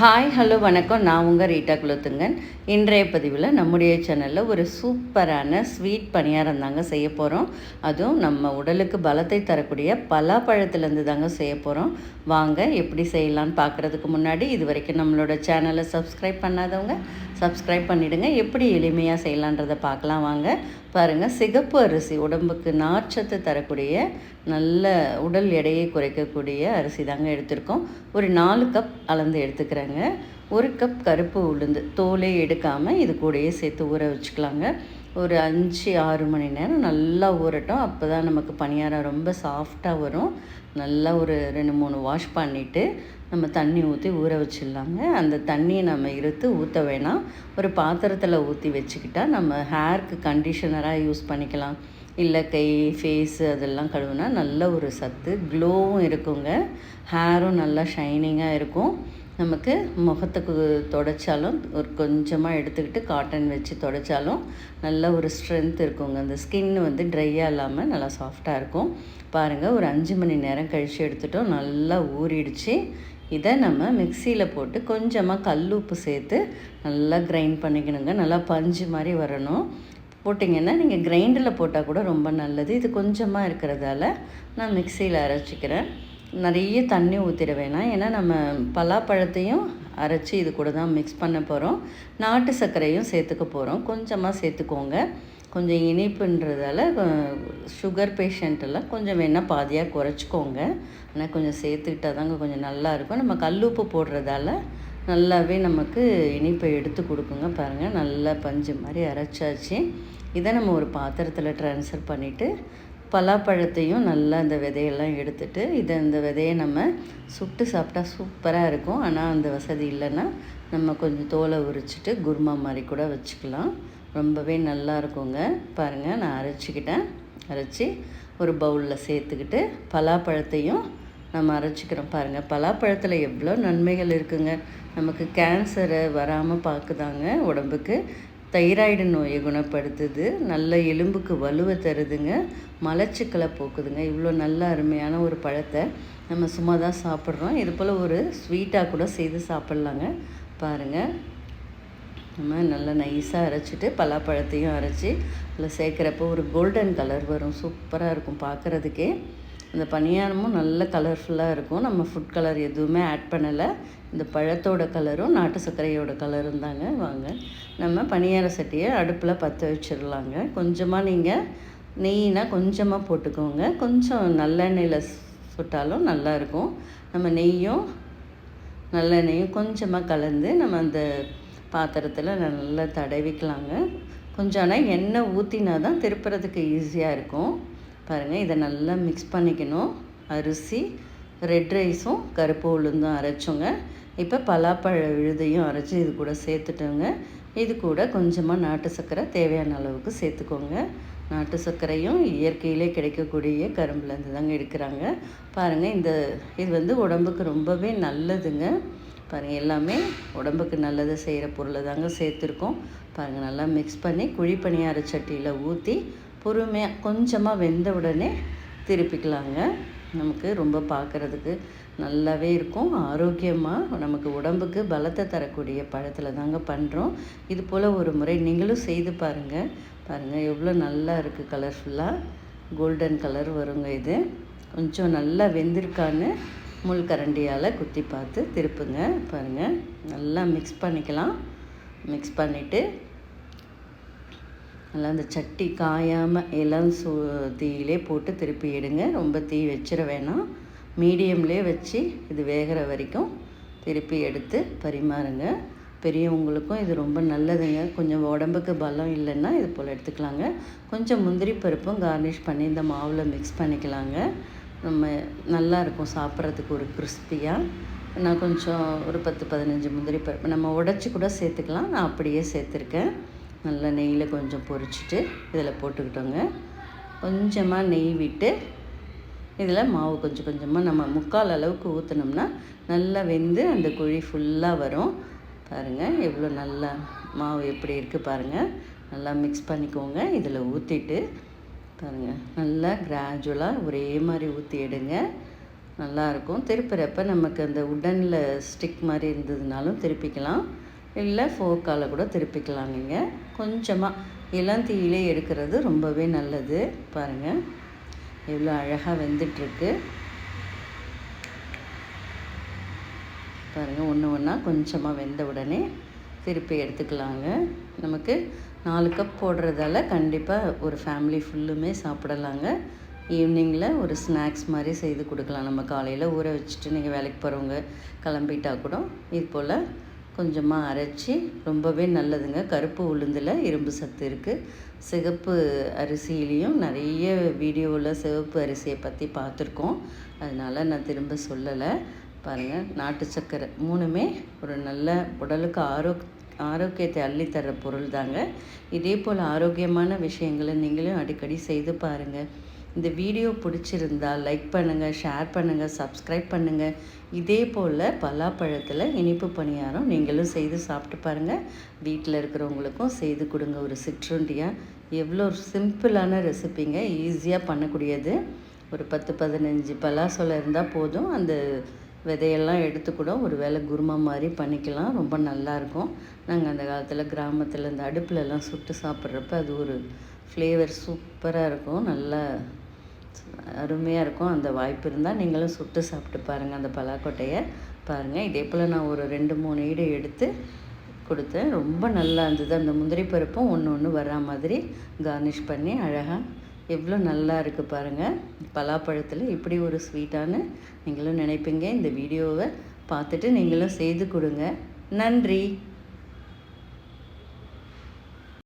Hi hello வணக்கம். நான் உங்கள் ரீட்டா குலத்துங்கன். இன்றைய பதிவில் நம்முடைய சேனலில் ஒரு சூப்பரான ஸ்வீட் பணியாரம் தாங்க செய்ய போகிறோம் அதுவும் நம்ம உடலுக்கு பலத்தை தரக்கூடிய பலாப்பழத்துலேருந்து தாங்க செய்ய போகிறோம் வாங்க எப்படி செய்யலான்னு பார்க்குறதுக்கு முன்னாடி இது வரைக்கும் நம்மளோட சேனலை சப்ஸ்கிரைப் பண்ணாதவங்க சப்ஸ்கிரைப் பண்ணிவிடுங்க எப்படி எளிமையாக செய்யலான்றதை பார்க்கலாம் வாங்க. பாருங்கள் சிகப்பு அரிசி உடம்புக்கு நார்ச்சத்து தரக்கூடிய நல்ல உடல் எடையை குறைக்கக்கூடிய அரிசி தாங்க எடுத்திருக்கோம். ஒரு நாலு கப் அளந்து எடுத்துக்கிறேங்க. ஒரு கப் கருப்பு உளுந்து தோலே எடுக்காமல் இது கூடயே சேர்த்து ஊற வச்சுக்கலாங்க. ஒரு அஞ்சு ஆறு மணி நேரம் நல்லா ஊறட்டும். அப்போ தான் நமக்கு பணியாரம் ரொம்ப சாஃப்டாக வரும். நல்லா ஒரு ரெண்டு மூணு வாஷ் பண்ணிவிட்டு நம்ம தண்ணி ஊற்றி ஊற வச்சிடலாங்க. அந்த தண்ணியை நம்ம இருத்து ஊற்ற வேணாம். ஒரு பாத்திரத்தில் ஊற்றி வச்சுக்கிட்டால் நம்ம ஹேருக்கு கண்டிஷனராக யூஸ் பண்ணிக்கலாம். இல்லை கை ஃபேஸு அதெல்லாம் கழுவுனா நல்ல ஒரு சத்து க்ளோவும் இருக்குங்க. ஹேரும் நல்லா ஷைனிங்காக இருக்கும். நமக்கு முகத்துக்கு தொடச்சாலும் ஒரு கொஞ்சமாக எடுத்துக்கிட்டு காட்டன் வச்சு தொடச்சாலும் நல்ல ஒரு ஸ்ட்ரென்த் இருக்குங்க. அந்த ஸ்கின் வந்து ட்ரையாக இல்லாமல் நல்லா சாஃப்டாக இருக்கும். பாருங்கள் ஒரு அஞ்சு மணி நேரம் கழித்து எடுத்துட்டோம். நல்லா ஊறிடுச்சு. இதை நம்ம மிக்சியில் போட்டு கொஞ்சமாக கல் உப்பு சேர்த்து நல்லா கிரைண்ட் பண்ணிக்கணுங்க. நல்லா பஞ்சு மாதிரி வரணும். போட்டிங்கன்னா நீங்கள் கிரைண்டரில் போட்டால் கூட ரொம்ப நல்லது. இது கொஞ்சமாக இருக்கிறதால நான் மிக்சியில் அரைச்சிக்கிறேன். நிறைய தண்ணி ஊற்றிட வேணாம். ஏன்னா நம்ம பலாப்பழத்தையும் அரைச்சி இது கூட தான் மிக்ஸ் பண்ண போகிறோம் நாட்டு சர்க்கரையும் சேர்த்துக்க போகிறோம் கொஞ்சமாக சேர்த்துக்கோங்க. கொஞ்சம் இனிப்புன்றதால சுகர் பேஷண்ட்டெல்லாம் கொஞ்சம் வேணால் பாதியாக குறைச்சிக்கோங்க. ஆனால் கொஞ்சம் சேர்த்துக்கிட்டால் தாங்க கொஞ்சம் நல்லாயிருக்கும் நம்ம கல்லுப்பு போடுறதால நல்லாவே நமக்கு இனிப்பை எடுத்து கொடுக்குங்க. பாருங்கள் நல்லா பஞ்சு மாதிரி அரைச்சாச்சு. இதை நம்ம ஒரு பாத்திரத்தில் ட்ரான்ஸ்ஃபர் பண்ணிவிட்டு பலாப்பழத்தையும் நல்லா அந்த விதையெல்லாம் எடுத்துட்டு இதை இந்த விதையை நம்ம சுட்டு சாப்பிட்டா சூப்பராக இருக்கும். ஆனால் அந்த வசதி இல்லைன்னா நம்ம கொஞ்சம் தோலை உரிச்சிட்டு குருமா மாதிரி கூட வச்சுக்கலாம். ரொம்பவே நல்லா இருக்குங்க. பாருங்கள் நான் அரைச்சிக்கிட்டேன். அரைச்சி ஒரு பவுலில் சேர்த்துக்கிட்டு பலாப்பழத்தையும் நம்ம அரைச்சிக்கிறோம். பாருங்கள் பலாப்பழத்தில் எவ்வளோ நன்மைகள் இருக்குங்க. நமக்கு கேன்சரை வராமல் பார்க்குதாங்க உடம்புக்கு. தைராய்டு நோயை குணப்படுத்துது. நல்ல எலும்புக்கு வலுவை தருதுங்க. மலச்சிக்கலை போக்குதுங்க. இவ்வளோ நல்ல அருமையான ஒரு பழத்தை நம்ம சும்மா தான் சாப்பிட்றோம். இது போல் ஒரு ஸ்வீட்டாக கூட செய்து சாப்பிட்லாங்க. பாருங்கள் நம்ம நல்லா நைஸாக அரைச்சிட்டு பலாப்பழத்தையும் அரைச்சி அதில் சேர்க்குறப்போ ஒரு கோல்டன் கலர் வரும். சூப்பராக இருக்கும் பார்க்குறதுக்கே. அந்த பணியாரமும் நல்ல கலர்ஃபுல்லாக இருக்கும். நம்ம ஃபுட் கலர் எதுவுமே ஆட் பண்ணலை. இந்த பழத்தோட கலரும் நாட்டு சர்க்கரையோட கலரும் தாங்க வாங்க. நம்ம பணியார சட்டியை அடுப்பில் பற்ற வச்சிடலாங்க கொஞ்சமாக நீங்கள் நெய்னா கொஞ்சமாக போட்டுக்கோங்க. கொஞ்சம் நல்லெண்ணெயில் சுட்டாலும் நல்லாயிருக்கும் நம்ம நெய்யும் நல்லெண்ணெயும் கொஞ்சமாக கலந்து நம்ம அந்த பாத்திரத்தில் நல்லா தடவிக்கலாங்க. கொஞ்சம் ஆனால் எண்ணெய் ஊற்றினா தான் திருப்புறதுக்கு ஈஸியாக இருக்கும். பாருங்கள் இதை நல்லா மிக்ஸ் பண்ணிக்கணும். அரிசி ரெட் ரைஸும் கருப்பு உளுந்தும் அரைச்சோங்க. இப்போ பலாப்பழ விழுதையும் அரைச்சி இது கூட சேர்த்துட்டோங்க. இது கூட கொஞ்சமாக நாட்டு சர்க்கரை தேவையான அளவுக்கு சேர்த்துக்கோங்க. நாட்டு சர்க்கரையும் இயற்கையிலே கிடைக்கக்கூடிய கரும்புலேருந்து தாங்க எடுக்கிறாங்க. பாருங்கள் இந்த இது வந்து உடம்புக்கு ரொம்பவே நல்லதுங்க. பாருங்கள் எல்லாமே உடம்புக்கு நல்லதை செய்கிற பொருளை தாங்க சேர்த்துருக்கோம். பாருங்கள் நல்லா மிக்ஸ் பண்ணி குழி பணியார சட்டியில் ஊற்றி பொறுமையாக கொஞ்சமாக வெந்த உடனே திருப்பிக்கலாங்க. நமக்கு ரொம்ப பார்க்குறதுக்கு நல்லாவே இருக்கும். ஆரோக்கியமாக நமக்கு உடம்புக்கு பலத்தை தரக்கூடிய பழத்தில் தாங்க பண்ணுறோம் இது போல் ஒரு முறை நீங்களும் செய்து பாருங்கள் பாருங்கள் எவ்வளோ நல்லா இருக்குது கலர்ஃபுல்லாக கோல்டன் கலர் வருங்க இது. கொஞ்சம் நல்லா வெந்திருக்கான்னு முள் கரண்டியால் குத்தி பார்த்து திருப்புங்க. பாருங்கள் நல்லா மிக்ஸ் பண்ணிக்கலாம். மிக்ஸ் பண்ணிவிட்டு நல்லா அந்த சட்டி காயாமல் இளம் சூ தீயிலே போட்டு திருப்பி எடுங்க. ரொம்ப தீ வச்சிட வேணாம். மீடியம்லேயே வச்சு இது வேகிற வரைக்கும் திருப்பி எடுத்து பரிமாறுங்க. பெரியவங்களுக்கும் இது ரொம்ப நல்லதுங்க. கொஞ்சம் உடம்புக்கு பலம் இல்லைன்னா இது போல் எடுத்துக்கலாங்க. கொஞ்சம் முந்திரி பருப்பும் கார்னிஷ் பண்ணி இந்த மாவில் மிக்ஸ் பண்ணிக்கலாங்க. நம்ம நல்லா இருக்கும் சாப்பிட்றதுக்கு ஒரு கிறிஸ்பியாக நான் கொஞ்சம் ஒரு பத்து பதினஞ்சு முந்திரி பருப்பு நம்ம உடச்சி கூட சேர்த்துக்கலாம். நான் அப்படியே சேர்த்துருக்கேன். நல்லா நெய்யில் கொஞ்சம் பொரிச்சிட்டு இதில் போட்டுக்கிட்டோங்க. கொஞ்சமாக நெய் விட்டு இதில் மாவு கொஞ்சம் கொஞ்சமாக நம்ம முக்கால் அளவுக்கு ஊற்றினோம்னா நல்லா வெந்து அந்த குழி ஃபுல்லாக வரும். பாருங்கள் எவ்வளோ நல்லா மாவு எப்படி இருக்குது பாருங்கள் நல்லா மிக்ஸ் பண்ணிக்கோங்க இதில் ஊற்றிட்டு பாருங்கள் நல்லா கிராஜுவலாக ஒரே மாதிரி ஊற்றி எடுங்க. நல்லாயிருக்கும் திருப்புறப்ப நமக்கு அந்த உடனில் ஸ்டிக் மாதிரி இருந்ததுனாலும் திருப்பிக்கலாம். இல்லை ஃபோக்கால் கூட திருப்பிக்கலாம் நீங்கள் கொஞ்சமாக இளந்தீயிலே எடுக்கிறது ரொம்பவே நல்லது. பாருங்கள் எவ்வளோ அழகாக வெந்துட்டுருக்கு. பாருங்கள் ஒன்று ஒன்றா கொஞ்சமாக வெந்த உடனே திருப்பி எடுத்துக்கலாங்க. நமக்கு நாலு கப் போடுறதால கண்டிப்பாக ஒரு ஃபேமிலி ஃபுல்லுமே சாப்பிடலாங்க. ஈவினிங்கில் ஒரு ஸ்நாக்ஸ் மாதிரி செய்து கொடுக்கலாம். நம்ம காலையில் ஊற வச்சுட்டு நீங்கள் வேலைக்கு போகிறவங்க கிளம்பிட்டா கூட. இது போல் கொஞ்சமாக அரைச்சி ரொம்பவே நல்லதுங்க. கருப்பு உளுந்தில் இரும்பு சத்து இருக்குது சிகப்பு அரிசியிலையும் நிறைய வீடியோவில் சிவப்பு அரிசியை பற்றி பார்த்துருக்கோம். அதனால் நான் திரும்ப சொல்லலை. பாருங்கள் நாட்டு சர்க்கரை மூணுமே ஒரு நல்ல உடலுக்கு ஆரோக் ஆரோக்கியத்தை அள்ளித்தர பொருள் தாங்க இதே போல் ஆரோக்கியமான விஷயங்களை நீங்களும் அடிக்கடி செய்து பாருங்கள் இந்த வீடியோ பிடிச்சிருந்தா லைக் பண்ணுங்கள் ஷேர் பண்ணுங்கள் சப்ஸ்கிரைப் பண்ணுங்கள் இதே போல் பலாப்பழத்தில் இனிப்பு பணியாரம் நீங்களும் செய்து சாப்பிட்டு பாருங்கள் வீட்டில் இருக்கிறவங்களுக்கும் செய்து கொடுங்க ஒரு சிற்றுண்டியாக எவ்வளோ சிம்பிளான ரெசிபிங்க ஈஸியாக பண்ணக்கூடியது. ஒரு பத்து பதினஞ்சு பலாசோலை இருந்தால் போதும். அந்த விதையெல்லாம் எடுத்து கூட ஒரு வேளை குருமா மாதிரி பண்ணிக்கலாம். ரொம்ப நல்லாயிருக்கும் நாங்கள் அந்த காலத்தில் கிராமத்தில் இந்த அடுப்புலலாம் சுட்டு சாப்பிட்றப்ப அது ஒரு ஃப்ளேவர் சூப்பராக இருக்கும். நல்லா அருமையாக இருக்கும். அந்த வாய்ப்பு இருந்தால் நீங்களும் சுட்டு சாப்பிட்டு பாருங்கள் அந்த பலாக்கொட்டையை பாருங்கள் இதே போல் நான் ஒரு ரெண்டு மூணு ஈடு எடுத்து கொடுத்தேன். ரொம்ப நல்லா இருந்தது. அந்த முந்திரி பருப்பும் ஒன்று ஒன்று வரா மாதிரி கார்னிஷ் பண்ணி அழகாக எவ்வளோ நல்லா இருக்குது பாருங்கள் பலாப்பழத்தில் இப்படி ஒரு ஸ்வீட்டானு நீங்களும் நினைப்பீங்க. இந்த வீடியோவை பார்த்துட்டு நீங்களும் செய்து கொடுங்க. நன்றி.